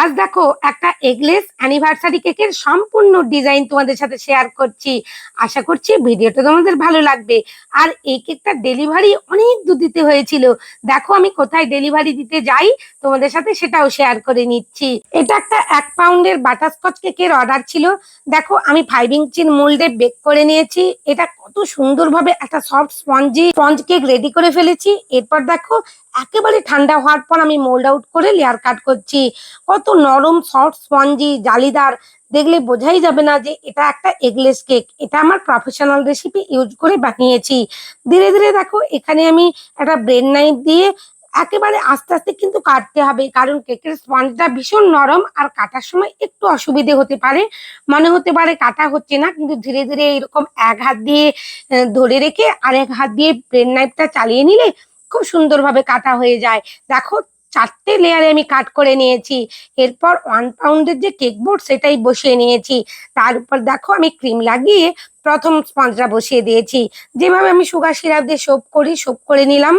আজ দেখো একটা এগলেস অ্যানিভার্সারি কেকের সম্পূর্ণ ডিজাইন তোমাদের সাথে শেয়ার করছি। আশা করছি ভিডিওটা তোমাদের ভালো লাগবে। আর এই কেকটা ডেলিভারি অনেক দূর দিতে হয়েছিল। দেখো আমি কোথায় ডেলিভারি দিতে যাই, তোমাদের সাথে সেটাও শেয়ার করে নিচ্ছি। এটা একটা এক পাউন্ডের বাটারস্কচ কেকের অর্ডার ছিল। দেখো আমি ফাইভ ইঞ্চির মোল্ডে বেক করে নিয়েছি। এটা কত সুন্দরভাবে একটা soft spongy sponge cake ready করে ফেলেছি। এরপর দেখো, একেবারে ঠান্ডা হওয়ার পর আমি মোল্ড আউট করে লেয়ার কাট করছি। কত নরম সফট স্পঞ্জি জালিদার, দেখলে বোঝাই যাবে না যে এটা একটা এগলেস কেক এটা আমার প্রফেশনাল রেসিপি ইউজ করে বানিয়েছি। ধীরে ধীরে দেখো, এখানে আমি একটা ব্রেড নাইফ দিয়ে একেবারে আস্তে আস্তে কিন্তু কাটতে হবে, কারণ কেকের স্পঞ্জটা ভীষণ নরম আর কাটার সময় একটু অসুবিধে হতে পারে। মনে হতে পারে কাটা হচ্ছে না, কিন্তু ধীরে ধীরে এরকম এক হাত দিয়ে ধরে রেখে আর এক হাত দিয়ে ব্রেন নাইফটা চালিয়ে নিলে খুব সুন্দরভাবে কাটা হয়ে যায়। দেখো, চারটে লেয়ারে আমি কাট করে নিয়েছি। এরপর ওয়ান পাউন্ডের যে কেক বোর্ড সেটাই বসিয়ে নিয়েছি। তার উপর দেখো, আমি ক্রিম লাগিয়ে প্রথম স্পঞ্জটা বসিয়ে দিয়েছি। যেভাবে আমি সুগার সিরাপ দিয়ে সোপ করি সোপ করে নিলাম।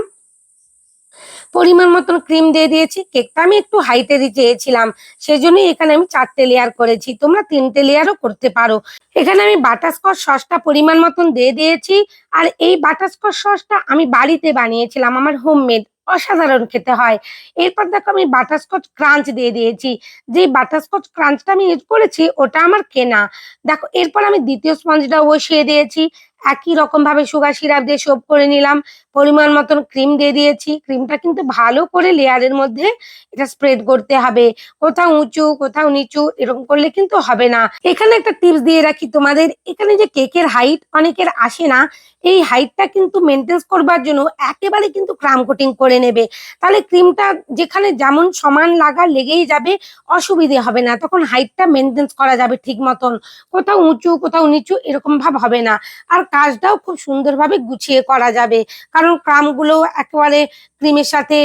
পরিমাণ মতন ক্রিম দিয়ে দিয়েছি। কেকটা আমি একটু হাইটেরই চেয়েছিলাম সেই জন্যই এখানে আমি চারটে লেয়ার করেছি। তোমরা তিনটে লেয়ারও করতে পারো। এখানে আমি বাটারস্কচ সসটা পরিমাণ মতন দিয়ে দিয়েছি। আর এই বাটারস্কচ সসটা আমি বাড়িতে বানিয়েছিলাম। আমার হোমমেড অসাধারণ খেতে হয়। এরপর দেখো আমি বাটারস্কচ ক্রাঞ্চ দিয়ে দিয়েছি। যে বাটারস্কচ ক্রাঞ্চটা আমি ইউজ করেছি, ওটা আমার কেনা। দেখো, এরপর আমি দ্বিতীয় স্পঞ্জটাও বসিয়ে দিয়েছি। একই রকম ভাবে সুগার সিরাপ দিয়ে সোপ করে নিলাম। পরিমাণ মতন ক্রিম দিয়ে দিয়েছি। ক্রিমটা কিন্তু ভালো করে লেয়ারের মধ্যে এটা স্প্রেড করতে হবে। কোথাও উঁচু, কোথাও নিচু, এরকম করলে কিন্তু হবে না। এখানে একটা টিপস দিয়ে রাখি তোমাদের। এখানে যে কেকের হাইট অনেকের আসে না, এই হাইটটা কিন্তু মেনটেন্স করবার জন্য একেবারে কিন্তু ক্রাম কোটিং করে নেবে। তাহলে ক্রিমটা যেখানে যেমন সমান লাগা লেগেই যাবে, অসুবিধে হবে না। তখন হাইটটা মেনটেন্স করা যাবে ঠিক মতন। কোথাও উঁচু, কোথাও নিচু এরকম ভাব হবে না। আর কাজটাও খুব সুন্দরভাবে গুছিয়ে করা যাবে। কারণ ক্রামগুলো একেবারে ক্রিমের সাথে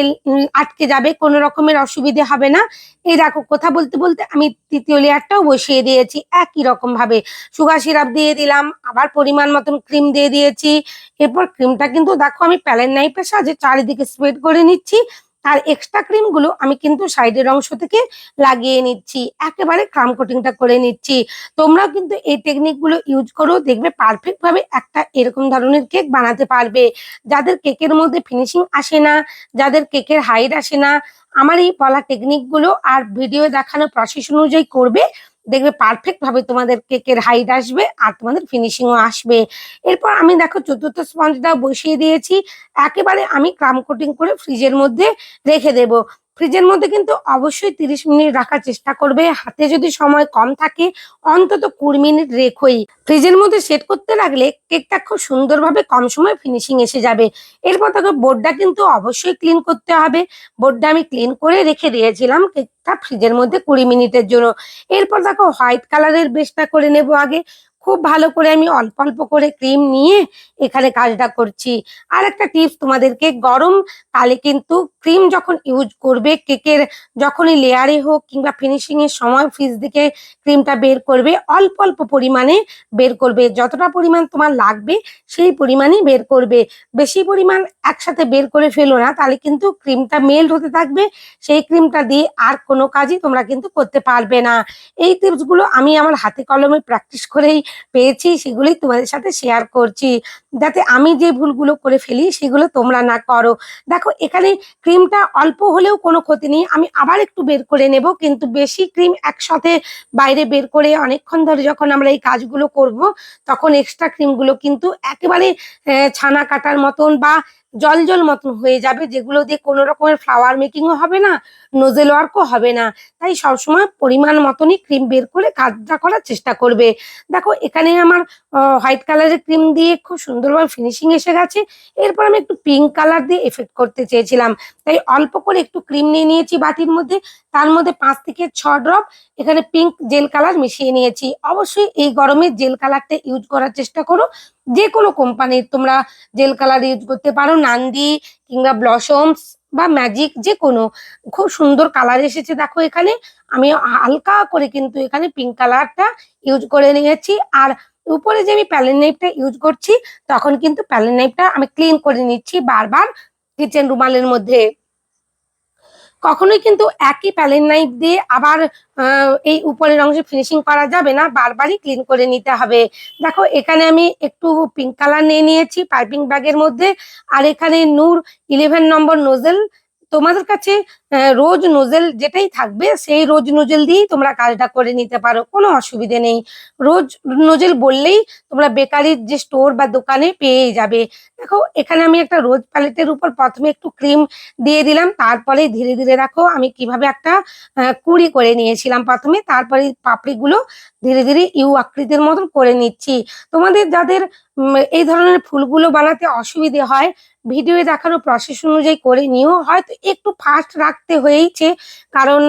আটকে যাবে, কোনো রকমের অসুবিধে হবে না। এই দেখো, কথা বলতে বলতে আমি তৃতীয় লেয়ারটাও বসিয়ে দিয়েছি একই রকম ভাবে সুগার সিরাপ দিয়ে দিলাম, আবার পরিমাণ মতন ক্রিম দিয়ে দিয়েছি। এরপর ক্রিমটা কিন্তু দেখো আমি প্যালেন নাইফের সাহায্যে চারিদিকে স্প্রেড করে নিচ্ছি। আর এক্সট্রা ক্রিমগুলো আমি কিন্তু সাইডের অংশ থেকে লাগিয়ে নিচ্ছি। একেবারে ক্রাম কোটিংটা করে নিচ্ছি। তোমরাও কিন্তু এই টেকনিকগুলো ইউজ করো, দেখবে পারফেক্ট ভাবে একটা এরকম ধরনের কেক বানাতে পারবে। যাদের কেকের মধ্যে ফিনিশিং আসে না, যাদের কেকের হাইট আসে না, আমার এই বলা টেকনিকগুলো আর ভিডিও দেখানো প্রসেস অনুযায়ী করবে দেখবে পারফেক্ট ভাবে তোমাদের কেকের হাইট আসবে আর তোমাদের ফিনিশিং ও আসবে। এরপর আমি দেখো চতুর্থ স্পঞ্জটা বসিয়ে দিয়েছি। একেবারে আমি ক্রাম কোটিং করে ফ্রিজের মধ্যে রেখে দেব। ফ্রিজের মধ্যে কিন্তু অবশ্যই তিরিশ মিনিট রাখার চেষ্টা করবে। হাতে যদি সময় কম থাকে, অন্তত কুড়ি মিনিট রেখোই। ফ্রিজের মধ্যে সেট করতে লাগলে কেকটা খুব সুন্দরভাবে কম সময় ফিনিশিং এসে যাবে। এরপর দেখো বোর্ডটা কিন্তু অবশ্যই ক্লিন করতে হবে। বোর্ডটা আমি ক্লিন করে রেখে দিয়েছিলাম কেকটা ফ্রিজের মধ্যে কুড়ি মিনিটের জন্য। এরপর দেখো হোয়াইট কালারের বেসটা করে নেব আগে। খুব ভালো করে আমি অল্প অল্প করে ক্রিম নিয়ে এখানে কাজটা করছি। আর একটা টিপস তোমাদেরকে, গরম কালে কিন্তু ক্রিম যখন ইউজ করবে কেকের যখনই লেয়ারে হোক কিংবা ফিনিশিং এর সময় ফ্রিজ থেকে ক্রিমটা বের করবে, অল্প অল্প পরিমাণে বের করবে। যতটা পরিমাণ তোমার লাগবে, সেই পরিমাণই বের করবে। বেশি পরিমাণ একসাথে বের করে ফেলো না তাহলে কিন্তু ক্রিমটা মেল্ট হতে থাকবে। সেই ক্রিমটা দিয়ে আর কোনো কাজই তোমরা কিন্তু করতে পারবে না। এই টিপসগুলো আমি আমার হাতে কলমে প্র্যাকটিস করেই পেয়েছি, সেগুলোই তোমাদের সাথে শেয়ার করছি। যাতে আমি যে ভুলগুলো করে ফেলি, সেগুলো তোমরা না করো। দেখো, এখানে ক্রিমটা অল্প হলেও কোনো ক্ষতি নেই। আমি আবার একটু বের করে নেব, কিন্তু বেশি ক্রিম একসাথে বাইরে বের করে অনেকক্ষণ ধরে যখন আমরা এই কাজগুলো করব, তখন এক্সট্রা ক্রিমগুলো কিন্তু একেবারে ছানা কাটার মতন বা জল জল মতন হয়ে যাবে, যেগুলো দিয়ে কোনো রকমের ফ্লাওয়ার মেকিংও হবে না নোজেল ওয়ার্কও হবে না। তাই সবসময় পরিমাণ মতনই ক্রিম বের করে কাজটা করার চেষ্টা করবে। দেখো, এখানে আমার হোয়াইট কালারের ক্রিম দিয়ে খুব সুন্দরভাবে ফিনিশিং এসে গেছে। এরপর আমি একটু পিঙ্ক কালার দিয়ে এফেক্ট করতে চেয়েছিলাম। তাই অল্প করে একটু ক্রিম নিয়ে নিয়েছি বাটির মধ্যে। তার মধ্যে পাঁচ থেকে ছ ড্রপ এখানে পিঙ্ক জেল কালার মিশিয়ে নিয়েছি। অবশ্যই এই গরমে জেল কালারটা ইউজ করার চেষ্টা করো। যে কোনো কোম্পানির তোমরা জেল কালার ইউজ করতে পারো। নান্দি কিংবা ব্লসমস বা ম্যাজিক যে কোনো খুব সুন্দর কালার এসেছে দেখো এখানে। আমি হালকা করে কিন্তু এখানে পিঙ্ক কালারটা ইউজ করে নিয়েছি। আর উপরে যে আমি প্যালেন নাইফটা ইউজ করছি, তখন কিন্তু প্যালেন নাইফটা আমি ক্লিন করে নিচ্ছি বারবার। কিচেন রুমালের মধ্যে। কখনোই কিন্তু একই প্যালেন নাইফ দিয়ে আবার এই উপরের অংশে ফিনিশিং করা যাবে না। বারবারই ক্লিন করে নিতে হবে। দেখো, এখানে আমি একটু পিঙ্ক কালার নিয়ে নিয়েছি পাইপিং ব্যাগের মধ্যে। আর এখানে নূর ইলেভেন নম্বর নোজেল তোমাদের কাছে রোজ নোজেল যেটাই থাকবে, সেই রোজ নোজেল দিয়েই তোমরা কাজটা করে নিতে পারো, কোনো অসুবিধে নেই। রোজ নোজেল বললেই তোমরা বেকারির যে স্টোর বা দোকানে পেয়ে যাবে। দেখো, এখানে আমি একটা রোজ প্যালেটের উপর প্রথমে একটু ক্রিম দিয়ে দিলাম তারপরে ধীরে ধীরে দেখো আমি কীভাবে একটা কুড়ি করে নিয়েছিলাম প্রথমে, তারপরে পাপড়িগুলো ধীরে ধীরে ইউ আকৃতির মতন করে নিচ্ছি। তোমাদের যাদের এই ধরনের ফুলগুলো বানাতে অসুবিধে হয় ভিডিওয়ে দেখানো প্রসেস অনুযায়ী করে নিও, হয়তো একটু ফাস্ট রাখতে হয়েইছে, কারণ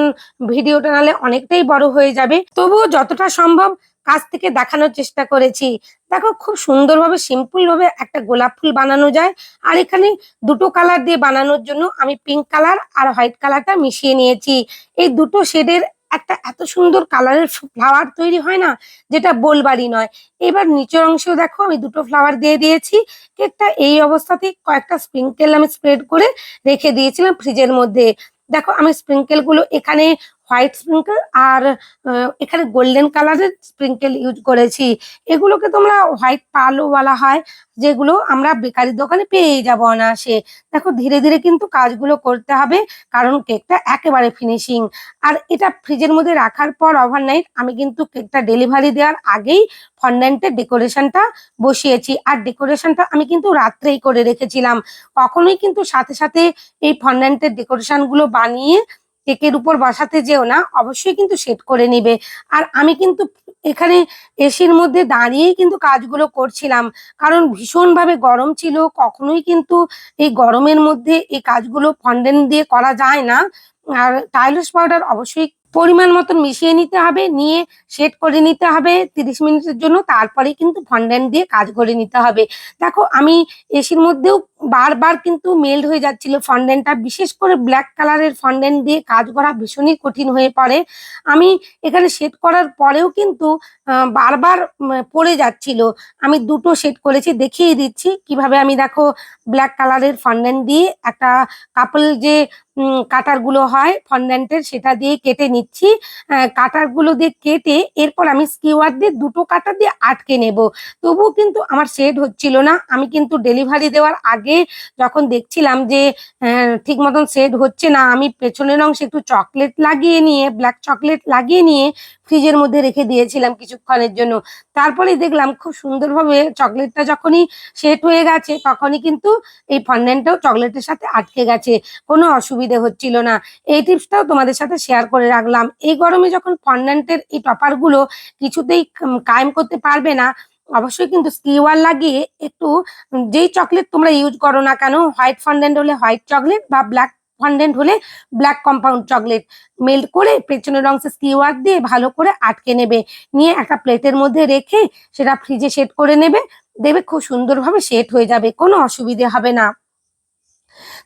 ভিডিওটা নালে অনেকটাই বড় হয়ে যাবে। তবুও যতটা সম্ভব কাছ থেকে দেখানোর চেষ্টা করেছি। দেখো, খুব সুন্দরভাবে সিম্পল ভাবে একটা গোলাপ ফুল বানানো যায়। আর এখানে দুটো কালার দিয়ে বানানোর জন্য আমি পিঙ্ক কালার আর হোয়াইট কালারটা মিশিয়ে নিয়েছি। এই দুটো শেডের একটা এত সুন্দর কালারের ফ্লাওয়ার তৈরি হয় না, যেটা বলবারই নয়। এবার নিচের অংশেও দেখো, আমি দুটো ফ্লাওয়ার দিয়ে দিয়েছি। কেকটা এই অবস্থাতেই কয়েকটা স্প্রিঙ্কেল আমি স্প্রেড করে রেখে দিয়েছিলাম ফ্রিজের মধ্যে। দেখো আমি স্প্রিঙ্কেলগুলো এখানে হোয়াইট স্প্রিঙ্কেল আর এখানে গোল্ডেন কালারের স্প্রিঙ্কেল ইউজ করেছি। এগুলোকে তোমরা হোয়াইট পালও বলা হয়, যেগুলো আমরা বেকারির দোকানে পেয়ে যাব অনায়াসে। দেখো, ধীরে ধীরে কিন্তু কাজগুলো করতে হবে, কারণ কেকটা একেবারে ফিনিশিং। আর এটা ফ্রিজের মধ্যে রাখার পর ওভারনাইট আমি কিন্তু কেকটা ডেলিভারি দেওয়ার আগেই ফন্ডেন্টের ডেকোরেশনটা বসিয়েছি। আর ডেকোরেশনটা আমি কিন্তু রাত্রেই করে রেখেছিলাম। কখনোই কিন্তু সাথে সাথে এই ফন্ডেন্টের ডেকোরেশনগুলো বানিয়ে কেকের উপর বাসাতে যেও না, অবশ্যই কিন্তু সেট করে নিবে। আর আমি কিন্তু এখানে এসির মধ্যে দাঁড়িয়েই কিন্তু কাজগুলো করছিলাম, কারণ ভীষণভাবে গরম ছিল, কখনোই কিন্তু এই গরমের মধ্যে এই কাজগুলো ফন্ডেন দিয়ে করা যায় না। আর টাইলস পাউডার অবশ্যই পরিমাণ মতন মিশিয়ে নিতে হবে, নিয়ে সেট করে নিতে হবে তিরিশ মিনিটের জন্য তারপরে কিন্তু ফন্ডেন্ট দিয়ে কাজ করে নিতে হবে। দেখো, আমি এসির মধ্যেও বারবার কিন্তু মেল্ট হয়ে যাচ্ছিল ফন্ডেন্টটা বিশেষ করে ব্ল্যাক কালারের ফন্ডেন্ট দিয়ে কাজ করা ভীষণই কঠিন হয়ে পড়ে। আমি এখানে সেট করার পরেও কিন্তু বারবার পড়ে যাচ্ছিল। আমি দুটো সেট করেছি, দেখিয়ে দিচ্ছি। কীভাবে আমি দেখো ব্ল্যাক কালারের ফন্ডেন্ট দিয়ে একটা কাপল যে কাটারগুলো হয়, ফন্ডেন্টের সেটা দিয়ে কেটে নিচ্ছি। কাটারগুলো দিয়ে কেটে এরপর আমি স্কিওয়ার দিয়ে দুটো কাটার দিয়ে আটকে নেব। তবুও কিন্তু আমার শেড হচ্ছিল না। আমি কিন্তু ডেলিভারি দেওয়ার আগে যখন দেখছিলাম যে ঠিক মতন শেড হচ্ছে না, আমি পেছনের অংশে একটু চকলেট লাগিয়ে নিয়ে, ব্ল্যাক চকলেট লাগিয়ে নিয়ে ফ্রিজের মধ্যে রেখে দিয়েছিলাম কিছুক্ষণের জন্য। তারপরে দেখলাম খুব সুন্দরভাবে চকলেটটা যখনই সেট হয়ে গেছে, তখনই কিন্তু এই ফন্ডেন্টটাও চকলেটের সাথে আটকে গেছে। কোনো অসুবিধে হচ্ছিল না। এই টিপসটাও তোমাদের সাথে শেয়ার করে রাখলাম। এই গরমে যখন ফন্ডেন্টের এই টপারগুলো কিছুতেই কায়েম করতে পারবে না, অবশ্যই কিন্তু স্কিওয়ার লাগিয়ে একটু যেই চকলেট তোমরা ইউজ করো না কেন, হোয়াইট ফন্ডেন্ট হলে হোয়াইট চকলেট বা ব্ল্যাক ফন্ডেন্ট হলে ব্ল্যাক কম্পাউন্ড চকলেট মেল্ট করে পেছনের অংশে স্কিওয়ার দিয়ে ভালো করে আটকে নেবে। নিয়ে একটা প্লেটের মধ্যে রেখে সেটা ফ্রিজে সেট করে নেবে। দেবে খুব সুন্দরভাবে সেট হয়ে যাবে, কোনো অসুবিধে হবে না।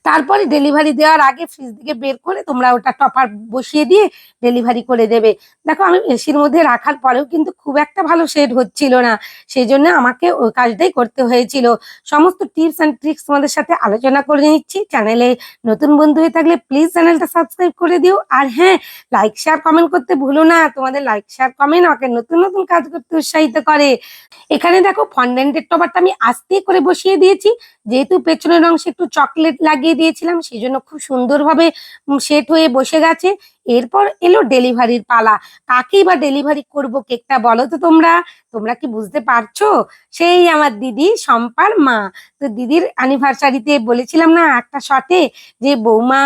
তারপরে ডেলিভারি দেওয়ার আগে ফ্রিজ থেকে বের করে তোমরা ওটা টপার বসিয়ে দিয়ে ডেলিভারি করে দেবে। দেখো, আমি এসির মধ্যে রাখার পরেও কিন্তু খুব একটা ভালো শেড হচ্ছিল না। সেই জন্য আমাকে ওই কাজটাই করতে হয়েছিল। সমস্ত টিপস অ্যান্ড ট্রিক্স তোমাদের সাথে আলোচনা করে নিচ্ছি। চ্যানেলে নতুন বন্ধু হয়ে থাকলে প্লিজ চ্যানেলটা সাবস্ক্রাইব করে দিও। আর হ্যাঁ লাইক শেয়ার কমেন্ট করতে ভুলো না। তোমাদের লাইক শেয়ার কমেন্ট আমাকে নতুন নতুন কাজ করতে উৎসাহিত করে। এখানে দেখো ফন্ডেন্টের টপারটা আমি আস্তে করে বসিয়ে দিয়েছি। যেহেতু পেছনের অংশে একটু চকলেট লাগিয়ে দিয়েছিলাম সেই জন্য খুব সুন্দরভাবে সেট হয়ে বসে গেছে। এরপর এলো ডেলিভারির পালা। কাকেই বা ডেলিভারি করব কেকটা বলো তো তোমরা? তোমরা কি বুঝতে পারছ? সেই আমার দিদি শম্পার মা। তো দিদির অ্যানিভার্সারিতে বলেছিলাম না একটা শটে যে বৌমা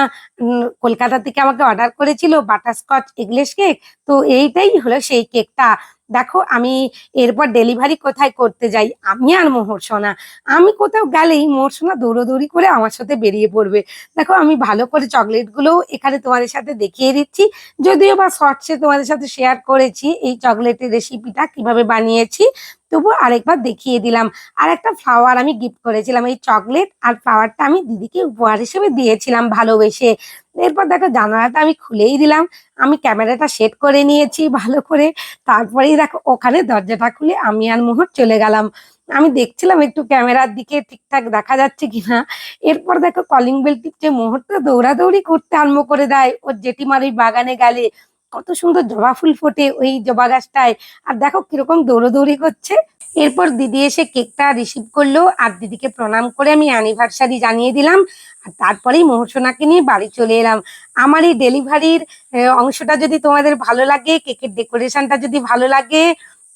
কলকাতা থেকে আমাকে অর্ডার করেছিল বাটারস্কচ এগলেস কেক তো এইটাই হলো সেই কেকটা দেখো, আমি এরপর ডেলিভারি কোথায় করতে যাই? আমি আর মোহর সোনা আমি কোথাও গেলেই মোহর সোনা দৌড়োদৌড়ি করে আমার সাথে বেরিয়ে পড়বে। দেখো, আমি ভালো করে চকলেটগুলো এখানে তোমাদের সাথে দেখিয়ে দিচ্ছি। যদিও বা শর্টসে তোমাদের সাথে শেয়ার করেছি এই চকলেটের রেসিপিটা কীভাবে বানিয়েছি। তবু আরেকবার দেখিয়ে দিলাম। আর একটা ফ্লাওয়ার আমি গিফট করেছিলাম, এই চকলেট আর ফ্লাওয়ারটা আমি দিদিকে উপহার হিসেবে দিয়েছিলাম ভালোবেসে। এরপর দেখো জানালাটা আমি খুলেই দিলাম। আমি ক্যামেরাটা সেট করে নিয়েছি ভালো করে। তারপরেই দেখো ওখানে দরজাটা খুলে আমি আর মোহর চলে গেলাম। আমি দেখছিলাম একটু ক্যামেরার দিকে ঠিকঠাক দেখা যাচ্ছে কিনা। এরপর দেখো কলিং বেল টিপছে মুহূর্তে দৌড়াদৌড়ি করতে আরম্ভ করে দেয়। ওর জেঠিমার ওই বাগানে গেলে কত সুন্দর জবা ফুল ফোটে ওই জবা গাছটায়। আর দেখো কীরকম দৌড়োদৌড়ি করছে। এরপর দিদি এসে কেকটা রিসিভ করল। আর দিদিকে প্রণাম করে আমি অ্যানিভার্সারি জানিয়ে দিলাম। আর তারপরেই মোহসোনাকে নিয়ে বাড়ি চলে এলাম। আমার এই ডেলিভারির অংশটা যদি তোমাদের ভালো লাগে, কেকের ডেকোরেশনটা যদি ভালো লাগে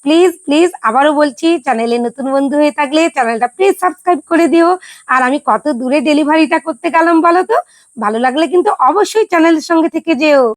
প্লিজ প্লিজ আবারও বলছি, চ্যানেলে নতুন বন্ধু হয়ে থাকলে চ্যানেলটা প্লিজ সাবস্ক্রাইব করে দিও। আর আমি কত দূরে ডেলিভারিটা করতে গেলাম বলো তো? ভালো লাগলে কিন্তু অবশ্যই চ্যানেলের সঙ্গে থেকে যেও।